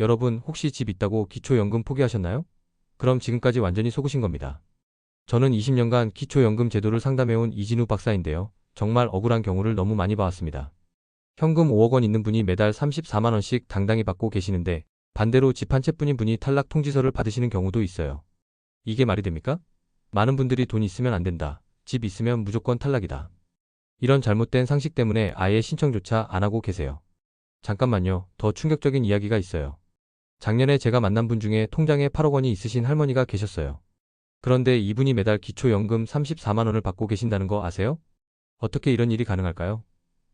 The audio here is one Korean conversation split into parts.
여러분 혹시 집 있다고 기초연금 포기하셨나요? 그럼 지금까지 완전히 속으신 겁니다. 저는 20년간 기초연금 제도를 상담해온 이진우 박사인데요. 정말 억울한 경우를 너무 많이 봐왔습니다. 현금 5억 원 있는 분이 매달 34만 원씩 당당히 받고 계시는데 반대로 집 한 채뿐인 분이 탈락 통지서를 받으시는 경우도 있어요. 이게 말이 됩니까? 많은 분들이 돈 있으면 안 된다. 집 있으면 무조건 탈락이다. 이런 잘못된 상식 때문에 아예 신청조차 안 하고 계세요. 잠깐만요. 더 충격적인 이야기가 있어요. 작년에 제가 만난 분 중에 통장에 8억 원이 있으신 할머니가 계셨어요. 그런데 이분이 매달 기초연금 34만 원을 받고 계신다는 거 아세요? 어떻게 이런 일이 가능할까요?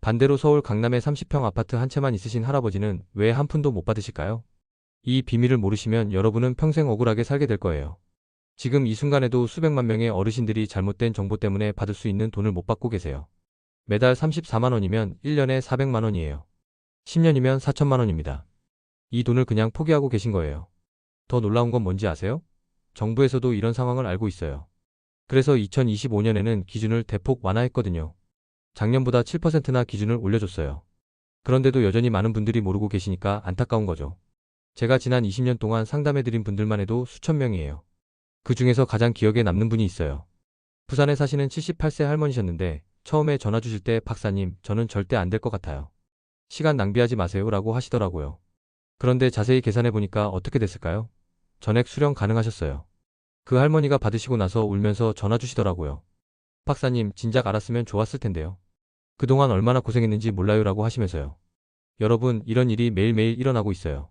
반대로 서울 강남에 30평 아파트 한 채만 있으신 할아버지는 왜 한 푼도 못 받으실까요? 이 비밀을 모르시면 여러분은 평생 억울하게 살게 될 거예요. 지금 이 순간에도 수백만 명의 어르신들이 잘못된 정보 때문에 받을 수 있는 돈을 못 받고 계세요. 매달 34만 원이면 1년에 400만 원이에요. 10년이면 4천만 원입니다. 이 돈을 그냥 포기하고 계신 거예요. 더 놀라운 건 뭔지 아세요? 정부에서도 이런 상황을 알고 있어요. 그래서 2025년에는 기준을 대폭 완화했거든요. 작년보다 7%나 기준을 올려줬어요. 그런데도 여전히 많은 분들이 모르고 계시니까 안타까운 거죠. 제가 지난 20년 동안 상담해드린 분들만 해도 수천 명이에요. 그 중에서 가장 기억에 남는 분이 있어요. 부산에 사시는 78세 할머니셨는데 처음에 전화 주실 때 박사님, 저는 절대 안 될 것 같아요. 시간 낭비하지 마세요 라고 하시더라고요. 그런데 자세히 계산해 보니까 어떻게 됐을까요? 전액 수령 가능하셨어요. 그 할머니가 받으시고 나서 울면서 전화 주시더라고요. 박사님, 진작 알았으면 좋았을 텐데요. 그동안 얼마나 고생했는지 몰라요 라고 하시면서요. 여러분, 이런 일이 매일매일 일어나고 있어요.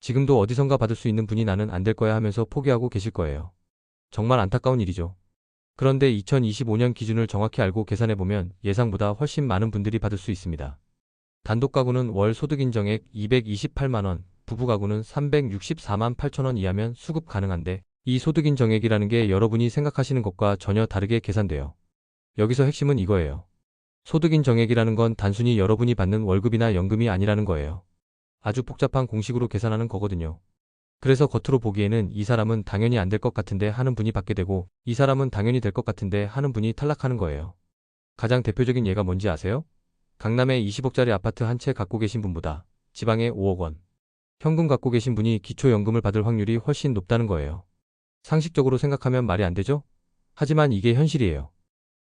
지금도 어디선가 받을 수 있는 분이 나는 안 될 거야 하면서 포기하고 계실 거예요. 정말 안타까운 일이죠. 그런데 2025년 기준을 정확히 알고 계산해보면 예상보다 훨씬 많은 분들이 받을 수 있습니다. 단독 가구는 월 소득 인정액 228만원, 부부 가구는 364만 8천원 이하면 수급 가능한데 이 소득 인정액이라는 게 여러분이 생각하시는 것과 전혀 다르게 계산돼요. 여기서 핵심은 이거예요. 소득 인정액이라는 건 단순히 여러분이 받는 월급이나 연금이 아니라는 거예요. 아주 복잡한 공식으로 계산하는 거거든요. 그래서 겉으로 보기에는 이 사람은 당연히 안 될 것 같은데 하는 분이 받게 되고 이 사람은 당연히 될 것 같은데 하는 분이 탈락하는 거예요. 가장 대표적인 예가 뭔지 아세요? 강남에 20억짜리 아파트 한 채 갖고 계신 분보다 지방에 5억 원. 현금 갖고 계신 분이 기초연금을 받을 확률이 훨씬 높다는 거예요. 상식적으로 생각하면 말이 안 되죠? 하지만 이게 현실이에요.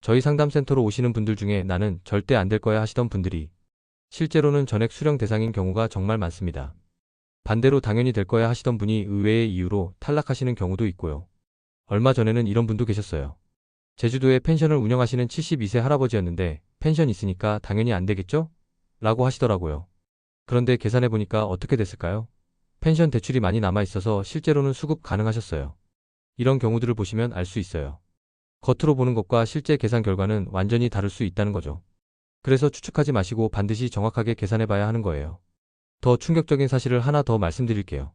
저희 상담센터로 오시는 분들 중에 나는 절대 안 될 거야 하시던 분들이 실제로는 전액 수령 대상인 경우가 정말 많습니다. 반대로 당연히 될 거야 하시던 분이 의외의 이유로 탈락하시는 경우도 있고요. 얼마 전에는 이런 분도 계셨어요. 제주도에 펜션을 운영하시는 72세 할아버지였는데 펜션 있으니까 당연히 안 되겠죠? 라고 하시더라고요. 그런데 계산해보니까 어떻게 됐을까요? 펜션 대출이 많이 남아있어서 실제로는 수급 가능하셨어요. 이런 경우들을 보시면 알 수 있어요. 겉으로 보는 것과 실제 계산 결과는 완전히 다를 수 있다는 거죠. 그래서 추측하지 마시고 반드시 정확하게 계산해봐야 하는 거예요. 더 충격적인 사실을 하나 더 말씀드릴게요.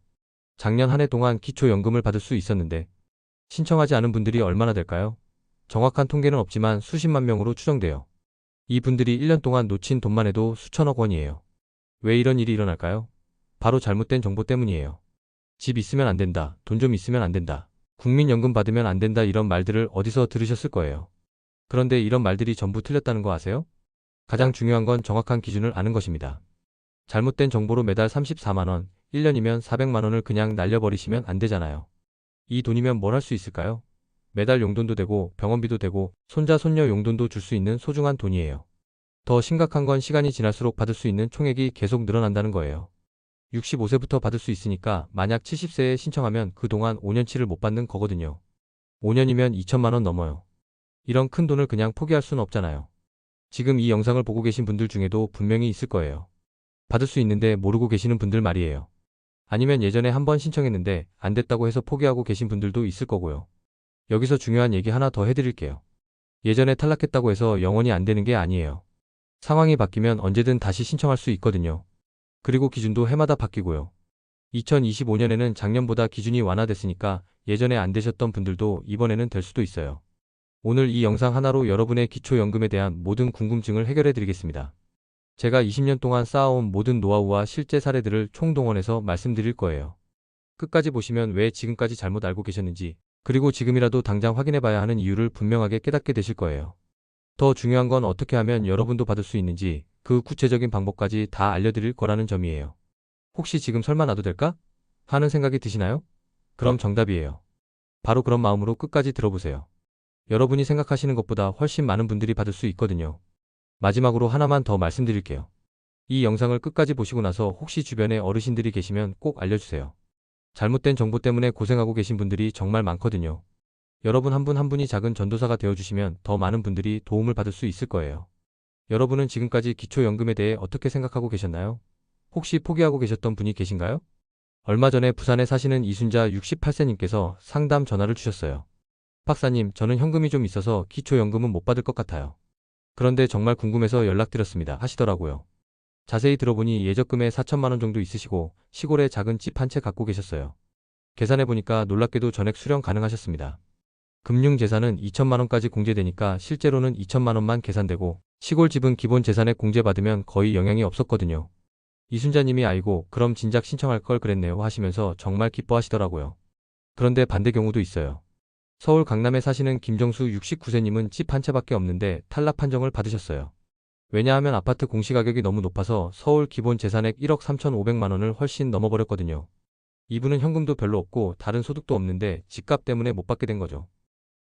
작년 한 해 동안 기초연금을 받을 수 있었는데 신청하지 않은 분들이 얼마나 될까요? 정확한 통계는 없지만 수십만 명으로 추정돼요. 이 분들이 1년 동안 놓친 돈만 해도 수천억 원이에요. 왜 이런 일이 일어날까요? 바로 잘못된 정보 때문이에요. 집 있으면 안 된다. 돈 좀 있으면 안 된다. 국민연금 받으면 안 된다 이런 말들을 어디서 들으셨을 거예요. 그런데 이런 말들이 전부 틀렸다는 거 아세요? 가장 중요한 건 정확한 기준을 아는 것입니다. 잘못된 정보로 매달 34만원, 1년이면 400만원을 그냥 날려버리시면 안 되잖아요. 이 돈이면 뭘 할 수 있을까요? 매달 용돈도 되고 병원비도 되고 손자 손녀 용돈도 줄 수 있는 소중한 돈이에요. 더 심각한 건 시간이 지날수록 받을 수 있는 총액이 계속 늘어난다는 거예요. 65세부터 받을 수 있으니까 만약 70세에 신청하면 그동안 5년치를 못 받는 거거든요. 5년이면 2천만 원 넘어요. 이런 큰 돈을 그냥 포기할 수는 없잖아요. 지금 이 영상을 보고 계신 분들 중에도 분명히 있을 거예요. 받을 수 있는데 모르고 계시는 분들 말이에요. 아니면 예전에 한번 신청했는데 안 됐다고 해서 포기하고 계신 분들도 있을 거고요. 여기서 중요한 얘기 하나 더 해드릴게요. 예전에 탈락했다고 해서 영원히 안 되는 게 아니에요. 상황이 바뀌면 언제든 다시 신청할 수 있거든요. 그리고 기준도 해마다 바뀌고요. 2025년에는 작년보다 기준이 완화됐으니까 예전에 안 되셨던 분들도 이번에는 될 수도 있어요. 오늘 이 영상 하나로 여러분의 기초연금에 대한 모든 궁금증을 해결해 드리겠습니다. 제가 20년 동안 쌓아온 모든 노하우와 실제 사례들을 총동원해서 말씀드릴 거예요. 끝까지 보시면 왜 지금까지 잘못 알고 계셨는지, 그리고 지금이라도 당장 확인해 봐야 하는 이유를 분명하게 깨닫게 되실 거예요. 더 중요한 건 어떻게 하면 여러분도 받을 수 있는지 그 구체적인 방법까지 다 알려드릴 거라는 점이에요. 혹시 지금 설마 나도 될까? 하는 생각이 드시나요? 그럼 정답이에요. 바로 그런 마음으로 끝까지 들어보세요. 여러분이 생각하시는 것보다 훨씬 많은 분들이 받을 수 있거든요. 마지막으로 하나만 더 말씀드릴게요. 이 영상을 끝까지 보시고 나서 혹시 주변에 어르신들이 계시면 꼭 알려주세요. 잘못된 정보 때문에 고생하고 계신 분들이 정말 많거든요. 여러분 한분한 분이 작은 전도사가 되어주시면 더 많은 분들이 도움을 받을 수 있을 거예요. 여러분은 지금까지 기초연금에 대해 어떻게 생각하고 계셨나요? 혹시 포기하고 계셨던 분이 계신가요? 얼마 전에 부산에 사시는 이순자 68세님께서 상담 전화를 주셨어요. 박사님, 저는 현금이 좀 있어서 기초연금은 못 받을 것 같아요. 그런데 정말 궁금해서 연락드렸습니다. 하시더라고요. 자세히 들어보니 예적금에 4천만 원 정도 있으시고 시골에 작은 집 한 채 갖고 계셨어요. 계산해보니까 놀랍게도 전액 수령 가능하셨습니다. 금융재산은 2천만 원까지 공제되니까 실제로는 2천만 원만 계산되고 시골 집은 기본 재산액 공제받으면 거의 영향이 없었거든요. 이순자님이 아이고 그럼 진작 신청할 걸 그랬네요 하시면서 정말 기뻐하시더라고요. 그런데 반대 경우도 있어요. 서울 강남에 사시는 김정수 69세님은 집 한 채밖에 없는데 탈락 판정을 받으셨어요. 왜냐하면 아파트 공시가격이 너무 높아서 서울 기본 재산액 1억 3,500만 원을 훨씬 넘어버렸거든요. 이분은 현금도 별로 없고 다른 소득도 없는데 집값 때문에 못 받게 된 거죠.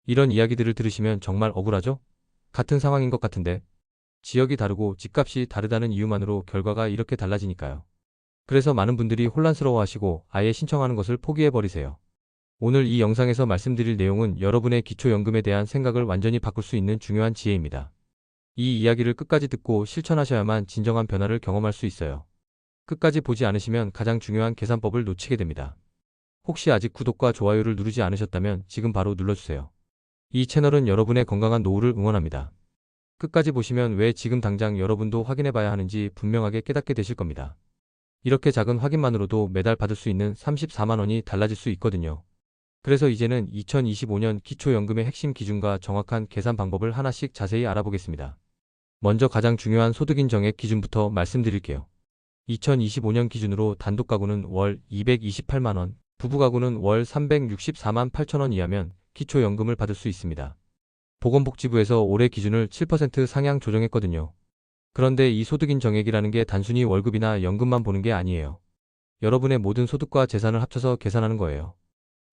이런 이야기들을 들으시면 정말 억울하죠? 같은 상황인 것 같은데 지역이 다르고 집값이 다르다는 이유만으로 결과가 이렇게 달라지니까요. 그래서 많은 분들이 혼란스러워하시고 아예 신청하는 것을 포기해버리세요. 오늘 이 영상에서 말씀드릴 내용은 여러분의 기초연금에 대한 생각을 완전히 바꿀 수 있는 중요한 지혜입니다. 이 이야기를 끝까지 듣고 실천하셔야만 진정한 변화를 경험할 수 있어요. 끝까지 보지 않으시면 가장 중요한 계산법을 놓치게 됩니다. 혹시 아직 구독과 좋아요를 누르지 않으셨다면 지금 바로 눌러주세요. 이 채널은 여러분의 건강한 노후를 응원합니다. 끝까지 보시면 왜 지금 당장 여러분도 확인해 봐야 하는지 분명하게 깨닫게 되실 겁니다. 이렇게 작은 확인만으로도 매달 받을 수 있는 34만 원이 달라질 수 있거든요. 그래서 이제는 2025년 기초연금의 핵심 기준과 정확한 계산 방법을 하나씩 자세히 알아보겠습니다. 먼저 가장 중요한 소득 인정액 기준부터 말씀드릴게요. 2025년 기준으로 단독 가구는 월 228만원, 부부 가구는 월 364만 8천원 이하면 기초연금을 받을 수 있습니다. 보건복지부에서 올해 기준을 7% 상향 조정했거든요. 그런데 이 소득인 정액이라는 게 단순히 월급이나 연금만 보는 게 아니에요. 여러분의 모든 소득과 재산을 합쳐서 계산하는 거예요.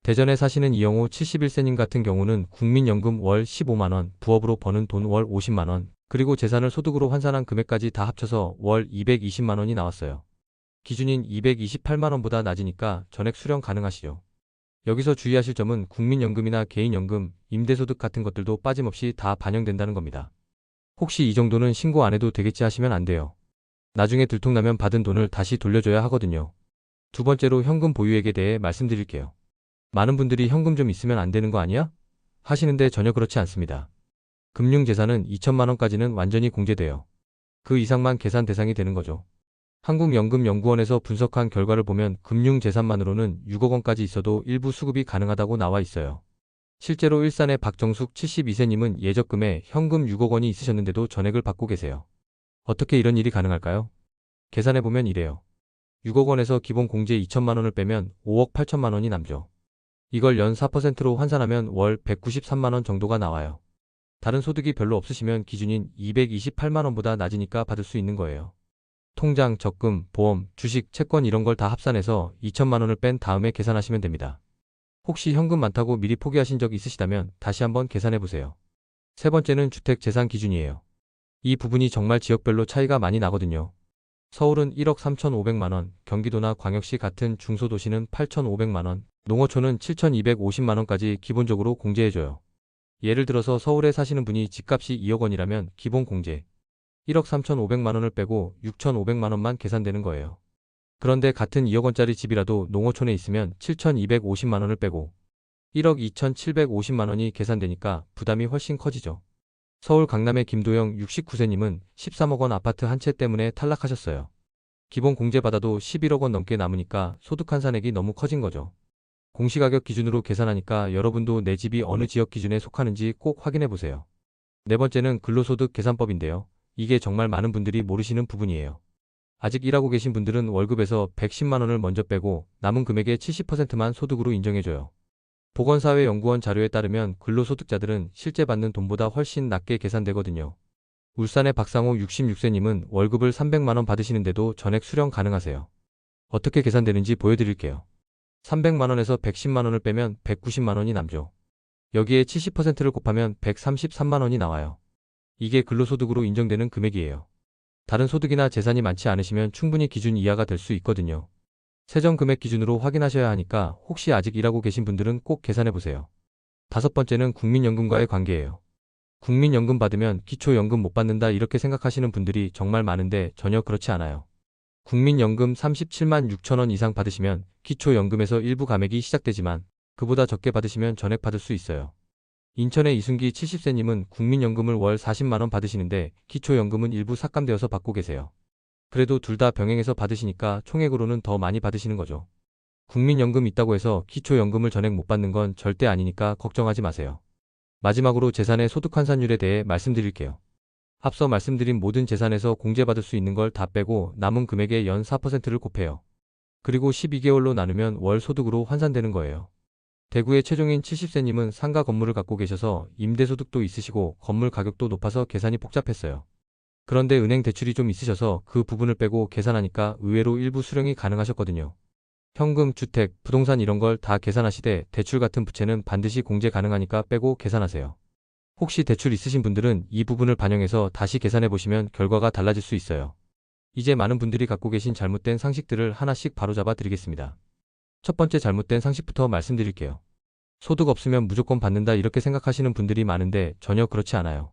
대전에 사시는 이영호 71세님 같은 경우는 국민연금 월 15만원, 부업으로 버는 돈 월 50만원, 그리고 재산을 소득으로 환산한 금액까지 다 합쳐서 월 220만 원이 나왔어요. 기준인 228만 원보다 낮으니까 전액 수령 가능하시죠. 여기서 주의하실 점은 국민연금이나 개인연금, 임대소득 같은 것들도 빠짐없이 다 반영된다는 겁니다. 혹시 이 정도는 신고 안 해도 되겠지 하시면 안 돼요. 나중에 들통나면 받은 돈을 다시 돌려줘야 하거든요. 두 번째로 현금 보유액에 대해 말씀드릴게요. 많은 분들이 현금 좀 있으면 안 되는 거 아니야? 하시는데 전혀 그렇지 않습니다. 금융재산은 2천만 원까지는 완전히 공제돼요. 그 이상만 계산 대상이 되는 거죠. 한국연금연구원에서 분석한 결과를 보면 금융재산만으로는 6억 원까지 있어도 일부 수급이 가능하다고 나와 있어요. 실제로 일산의 박정숙 72세님은 예적금에 현금 6억 원이 있으셨는데도 전액을 받고 계세요. 어떻게 이런 일이 가능할까요? 계산해보면 이래요. 6억 원에서 기본 공제 2천만 원을 빼면 5억 8천만 원이 남죠. 이걸 연 4%로 환산하면 월 193만 원 정도가 나와요. 다른 소득이 별로 없으시면 기준인 228만 원보다 낮으니까 받을 수 있는 거예요. 통장, 적금, 보험, 주식, 채권 이런 걸 다 합산해서 2천만 원을 뺀 다음에 계산하시면 됩니다. 혹시 현금 많다고 미리 포기하신 적 있으시다면 다시 한번 계산해 보세요. 세 번째는 주택 재산 기준이에요. 이 부분이 정말 지역별로 차이가 많이 나거든요. 서울은 1억 3,500만 원, 경기도나 광역시 같은 중소도시는 8,500만 원, 농어촌은 7,250만 원까지 기본적으로 공제해줘요. 예를 들어서 서울에 사시는 분이 집값이 2억 원이라면 기본 공제 1억 3,500만 원을 빼고 6,500만 원만 계산되는 거예요. 그런데 같은 2억 원짜리 집이라도 농어촌에 있으면 7,250만 원을 빼고 1억 2,750만 원이 계산되니까 부담이 훨씬 커지죠. 서울 강남의 김도영 69세님은 13억 원 아파트 한 채 때문에 탈락하셨어요. 기본 공제 받아도 11억 원 넘게 남으니까 소득 환산액이 너무 커진 거죠. 공시가격 기준으로 계산하니까 여러분도 내 집이 어느 지역 기준에 속하는지 꼭 확인해 보세요. 네 번째는 근로소득 계산법인데요. 이게 정말 많은 분들이 모르시는 부분이에요. 아직 일하고 계신 분들은 월급에서 110만 원을 먼저 빼고 남은 금액의 70%만 소득으로 인정해줘요. 보건사회연구원 자료에 따르면 근로소득자들은 실제 받는 돈보다 훨씬 낮게 계산되거든요. 울산의 박상호 66세님은 월급을 300만 원 받으시는데도 전액 수령 가능하세요. 어떻게 계산되는지 보여드릴게요. 300만원에서 110만원을 빼면 190만원이 남죠. 여기에 70%를 곱하면 133만원이 나와요. 이게 근로소득으로 인정되는 금액이에요. 다른 소득이나 재산이 많지 않으시면 충분히 기준 이하가 될 수 있거든요. 세정 금액 기준으로 확인하셔야 하니까 혹시 아직 일하고 계신 분들은 꼭 계산해 보세요. 다섯 번째는 국민연금과의 관계예요. 국민연금 받으면 기초연금 못 받는다 이렇게 생각하시는 분들이 정말 많은데 전혀 그렇지 않아요. 국민연금 37만 6천원 이상 받으시면 기초연금에서 일부 감액이 시작되지만 그보다 적게 받으시면 전액 받을 수 있어요. 인천의 이순기 70세님은 국민연금을 월 40만원 받으시는데 기초연금은 일부 삭감되어서 받고 계세요. 그래도 둘 다 병행해서 받으시니까 총액으로는 더 많이 받으시는 거죠. 국민연금 있다고 해서 기초연금을 전액 못 받는 건 절대 아니니까 걱정하지 마세요. 마지막으로 재산의 소득 환산율에 대해 말씀드릴게요. 앞서 말씀드린 모든 재산에서 공제받을 수 있는 걸 다 빼고 남은 금액의 연 4%를 곱해요. 그리고 12개월로 나누면 월 소득으로 환산되는 거예요. 대구의 최종인 70세님은 상가 건물을 갖고 계셔서 임대소득도 있으시고 건물 가격도 높아서 계산이 복잡했어요. 그런데 은행 대출이 좀 있으셔서 그 부분을 빼고 계산하니까 의외로 일부 수령이 가능하셨거든요. 현금, 주택, 부동산 이런 걸 다 계산하시되 대출 같은 부채는 반드시 공제 가능하니까 빼고 계산하세요. 혹시 대출 있으신 분들은 이 부분을 반영해서 다시 계산해 보시면 결과가 달라질 수 있어요. 이제 많은 분들이 갖고 계신 잘못된 상식들을 하나씩 바로잡아 드리겠습니다. 첫 번째 잘못된 상식부터 말씀드릴게요. 소득 없으면 무조건 받는다 이렇게 생각하시는 분들이 많은데 전혀 그렇지 않아요.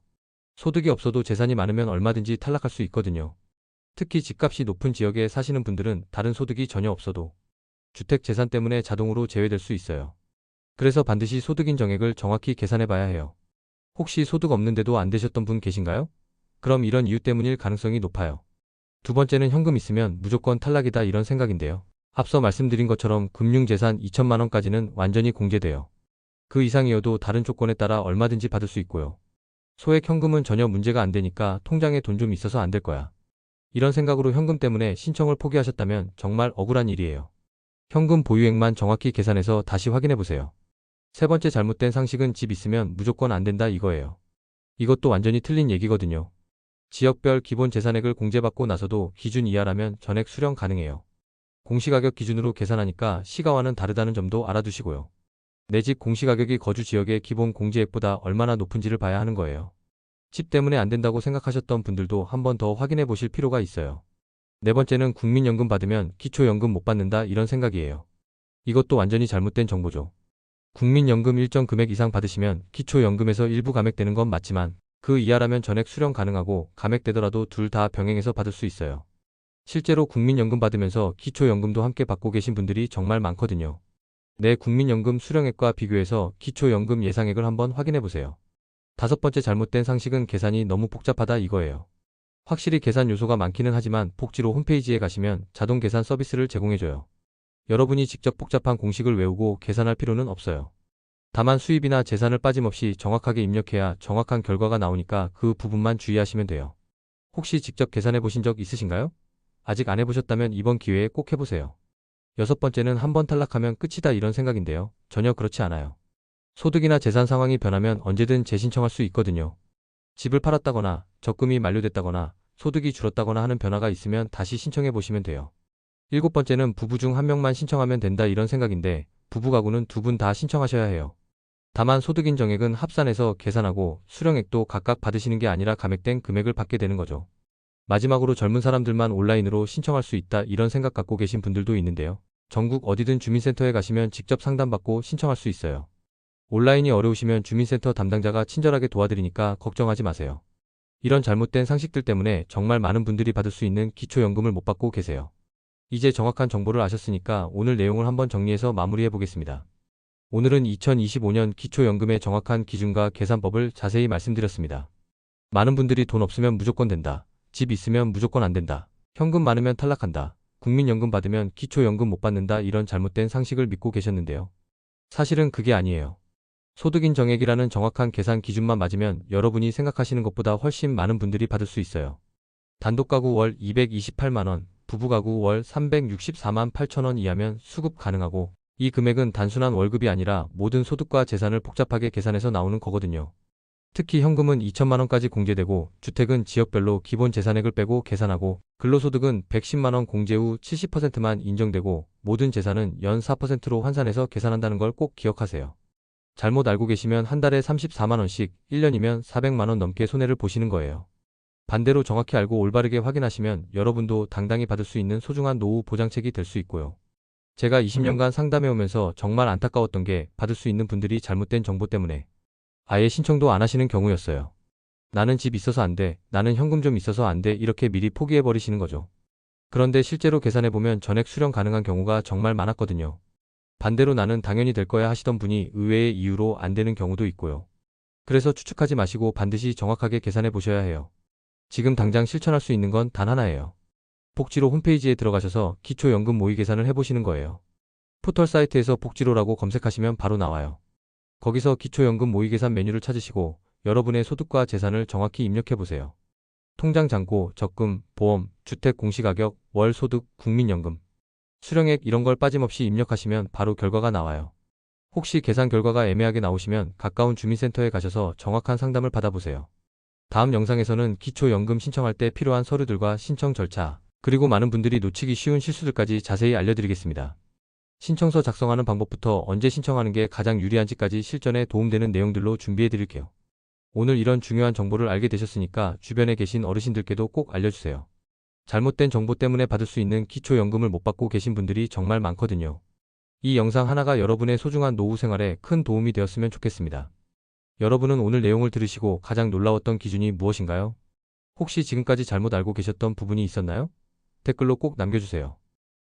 소득이 없어도 재산이 많으면 얼마든지 탈락할 수 있거든요. 특히 집값이 높은 지역에 사시는 분들은 다른 소득이 전혀 없어도 주택 재산 때문에 자동으로 제외될 수 있어요. 그래서 반드시 소득인 정액을 정확히 계산해 봐야 해요. 혹시 소득 없는데도 안 되셨던 분 계신가요? 그럼 이런 이유 때문일 가능성이 높아요. 두 번째는 현금 있으면 무조건 탈락이다 이런 생각인데요. 앞서 말씀드린 것처럼 금융재산 2천만 원까지는 완전히 공제돼요. 그 이상이어도 다른 조건에 따라 얼마든지 받을 수 있고요. 소액 현금은 전혀 문제가 안 되니까 통장에 돈 좀 있어서 안 될 거야. 이런 생각으로 현금 때문에 신청을 포기하셨다면 정말 억울한 일이에요. 현금 보유액만 정확히 계산해서 다시 확인해 보세요. 세 번째 잘못된 상식은 집 있으면 무조건 안 된다 이거예요. 이것도 완전히 틀린 얘기거든요. 지역별 기본 재산액을 공제받고 나서도 기준 이하라면 전액 수령 가능해요. 공시가격 기준으로 계산하니까 시가와는 다르다는 점도 알아두시고요. 내 집 공시가격이 거주 지역의 기본 공제액보다 얼마나 높은지를 봐야 하는 거예요. 집 때문에 안 된다고 생각하셨던 분들도 한 번 더 확인해 보실 필요가 있어요. 네 번째는 국민연금 받으면 기초연금 못 받는다 이런 생각이에요. 이것도 완전히 잘못된 정보죠. 국민연금 일정 금액 이상 받으시면 기초연금에서 일부 감액되는 건 맞지만 그 이하라면 전액 수령 가능하고 감액되더라도 둘 다 병행해서 받을 수 있어요. 실제로 국민연금 받으면서 기초연금도 함께 받고 계신 분들이 정말 많거든요. 내 국민연금 수령액과 비교해서 기초연금 예상액을 한번 확인해 보세요. 다섯 번째 잘못된 상식은 계산이 너무 복잡하다 이거예요. 확실히 계산 요소가 많기는 하지만 복지로 홈페이지에 가시면 자동 계산 서비스를 제공해줘요. 여러분이 직접 복잡한 공식을 외우고 계산할 필요는 없어요. 다만 수입이나 재산을 빠짐없이 정확하게 입력해야 정확한 결과가 나오니까 그 부분만 주의하시면 돼요. 혹시 직접 계산해 보신 적 있으신가요? 아직 안 해보셨다면 이번 기회에 꼭 해보세요. 여섯 번째는 한 번 탈락하면 끝이다 이런 생각인데요. 전혀 그렇지 않아요. 소득이나 재산 상황이 변하면 언제든 재신청할 수 있거든요. 집을 팔았다거나 적금이 만료됐다거나 소득이 줄었다거나 하는 변화가 있으면 다시 신청해 보시면 돼요. 일곱 번째는 부부 중 한 명만 신청하면 된다 이런 생각인데 부부 가구는 두 분 다 신청하셔야 해요. 다만 소득인 정액은 합산해서 계산하고 수령액도 각각 받으시는 게 아니라 감액된 금액을 받게 되는 거죠. 마지막으로 젊은 사람들만 온라인으로 신청할 수 있다 이런 생각 갖고 계신 분들도 있는데요. 전국 어디든 주민센터에 가시면 직접 상담받고 신청할 수 있어요. 온라인이 어려우시면 주민센터 담당자가 친절하게 도와드리니까 걱정하지 마세요. 이런 잘못된 상식들 때문에 정말 많은 분들이 받을 수 있는 기초연금을 못 받고 계세요. 이제 정확한 정보를 아셨으니까 오늘 내용을 한번 정리해서 마무리해 보겠습니다. 오늘은 2025년 기초연금의 정확한 기준과 계산법을 자세히 말씀드렸습니다. 많은 분들이 돈 없으면 무조건 된다. 집 있으면 무조건 안 된다. 현금 많으면 탈락한다. 국민연금 받으면 기초연금 못 받는다. 이런 잘못된 상식을 믿고 계셨는데요. 사실은 그게 아니에요. 소득인 정액이라는 정확한 계산 기준만 맞으면 여러분이 생각하시는 것보다 훨씬 많은 분들이 받을 수 있어요. 단독 가구 월 228만원, 부부 가구 월 364만 8천원 이하면 수급 가능하고 이 금액은 단순한 월급이 아니라 모든 소득과 재산을 복잡하게 계산해서 나오는 거거든요. 특히 현금은 2천만 원까지 공제되고 주택은 지역별로 기본 재산액을 빼고 계산하고 근로소득은 110만 원 공제 후 70%만 인정되고 모든 재산은 연 4%로 환산해서 계산한다는 걸 꼭 기억하세요. 잘못 알고 계시면 한 달에 34만 원씩 1년이면 400만 원 넘게 손해를 보시는 거예요. 반대로 정확히 알고 올바르게 확인하시면 여러분도 당당히 받을 수 있는 소중한 노후 보장책이 될 수 있고요. 제가 20년간 상담해 오면서 정말 안타까웠던 게 받을 수 있는 분들이 잘못된 정보 때문에 아예 신청도 안 하시는 경우였어요. 나는 집 있어서 안 돼, 나는 현금 좀 있어서 안 돼, 이렇게 미리 포기해 버리시는 거죠. 그런데 실제로 계산해 보면 전액 수령 가능한 경우가 정말 많았거든요. 반대로 나는 당연히 될 거야 하시던 분이 의외의 이유로 안 되는 경우도 있고요. 그래서 추측하지 마시고 반드시 정확하게 계산해 보셔야 해요. 지금 당장 실천할 수 있는 건 단 하나예요. 복지로 홈페이지에 들어가셔서 기초연금 모의 계산을 해보시는 거예요. 포털 사이트에서 복지로라고 검색하시면 바로 나와요. 거기서 기초연금 모의 계산 메뉴를 찾으시고 여러분의 소득과 재산을 정확히 입력해 보세요. 통장 잔고, 적금, 보험, 주택 공시가격, 월 소득, 국민연금, 수령액 이런 걸 빠짐없이 입력하시면 바로 결과가 나와요. 혹시 계산 결과가 애매하게 나오시면 가까운 주민센터에 가셔서 정확한 상담을 받아보세요. 다음 영상에서는 기초연금 신청할 때 필요한 서류들과 신청 절차, 그리고 많은 분들이 놓치기 쉬운 실수들까지 자세히 알려드리겠습니다. 신청서 작성하는 방법부터 언제 신청하는 게 가장 유리한지까지 실전에 도움되는 내용들로 준비해 드릴게요. 오늘 이런 중요한 정보를 알게 되셨으니까 주변에 계신 어르신들께도 꼭 알려주세요. 잘못된 정보 때문에 받을 수 있는 기초연금을 못 받고 계신 분들이 정말 많거든요. 이 영상 하나가 여러분의 소중한 노후 생활에 큰 도움이 되었으면 좋겠습니다. 여러분은 오늘 내용을 들으시고 가장 놀라웠던 기준이 무엇인가요? 혹시 지금까지 잘못 알고 계셨던 부분이 있었나요? 댓글로 꼭 남겨주세요.